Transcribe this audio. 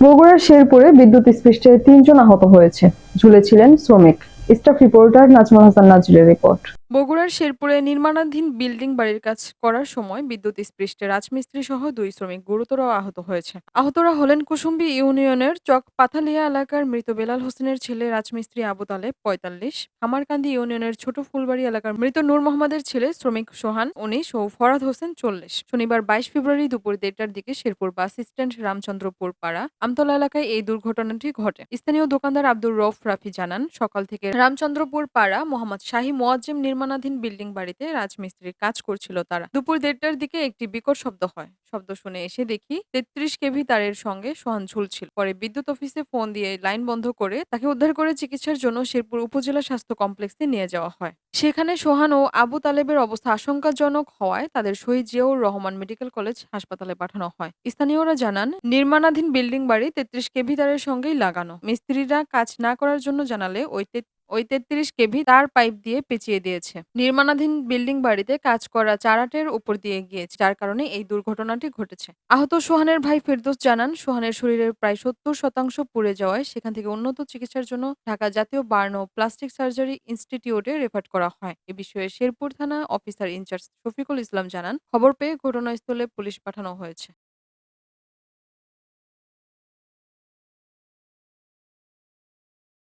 বগুড়ার শেরপুরে বিদ্যুৎ স্পৃষ্টে তিনজন আহত হয়েছে ঝুলেছিলেন শ্রমিক। স্টাফ রিপোর্টার নাজমুল হাসান নাজিরের রিপোর্ট। বগুড়ার শেরপুরে নির্মাণাধীন বিল্ডিং বাড়ির কাজ করার সময় বিদ্যুৎ স্পৃষ্টে রাজমিস্ত্রি সহ দুই শ্রমিক গুরুতর আহত হয়েছে। আহতরা হলেন কুসুম্বি ইউনিয়নের চক পাথালিয়া এলাকার মৃত বেলাল হোসেনের ছেলে রাজমিস্ত্রি আবু তালেব, পঁয়তাল্লিশ, খামারকান্দি ইউনিয়নের ছোট ফুলবাড়ি এলাকার মৃত নূর মোহাম্মদের ছেলে শ্রমিক সোহান উনিশ ও ফরাদ হোসেন চল্লিশ। শনিবার বাইশ ফেব্রুয়ারি দুপুর দেড়টার দিকে শেরপুর বাস স্ট্যান্ড রামচন্দ্রপুর পাড়া আমতলা এলাকায় এই দুর্ঘটনাটি ঘটে। স্থানীয় দোকানদার আব্দুর রফ রাফি জানান, সকাল থেকে রামচন্দ্রপুর পাড়া মোহাম্মদ শাহী মোয়াজ্জেম নির্মাণাধীন বিল্ডিং বাড়িতে রাজমিস্ত্রির কাজ করছিল তারা। দুপুর দেড়টার দিকে একটি বিকট শব্দ হয়। শব্দ শুনে এসে দেখি তেত্রিশ কেভি তারের সঙ্গে সোহান ঝুলছিল। পরে বিদ্যুৎ অফিসে ফোন দিয়ে লাইন বন্ধ করে তাকে উদ্ধার করে চিকিৎসার জন্য শেরপুর উপজেলা স্বাস্থ্য কমপ্লেক্সে নিয়ে যাওয়া হয়। সেখানে সোহান ও আবু তালেবের অবস্থা আশঙ্কাজনক হওয়ায় তাদের শহীদ জিয়াউর রহমান মেডিকেল কলেজ হাসপাতালে পাঠানো হয়। স্থানীয়রা জানান, নির্মাণাধীন বিল্ডিং বাড়ি তেত্রিশ কেভি তারের সঙ্গেই লাগানো। মিস্ত্রিরা কাজ না করার জন্য জানালে ওই ওই তেত্রিশ কেভি তার পাইপ দিয়ে পেঁচিয়ে দিয়েছে। নির্মাণাধীন বিল্ডিং বাড়িতে কাজ করা চারাটের উপর দিয়ে গিয়েছে, যার কারণে এই দুর্ঘটনাটি ঘটেছে। আহত সোহানের ভাই ফেরদৌস জানান, সোহানের শরীরের প্রায় সত্তর শতাংশ পুড়ে যাওয়ায় সেখান থেকে উন্নত চিকিৎসার জন্য ঢাকা জাতীয় বার্ন ও প্লাস্টিক সার্জারি ইনস্টিটিউটে রেফার করা হয়। এ বিষয়ে শেরপুর থানা অফিসার ইনচার্জ শফিকুল ইসলাম জানান, খবর পেয়ে ঘটনাস্থলে পুলিশ পাঠানো হয়েছে।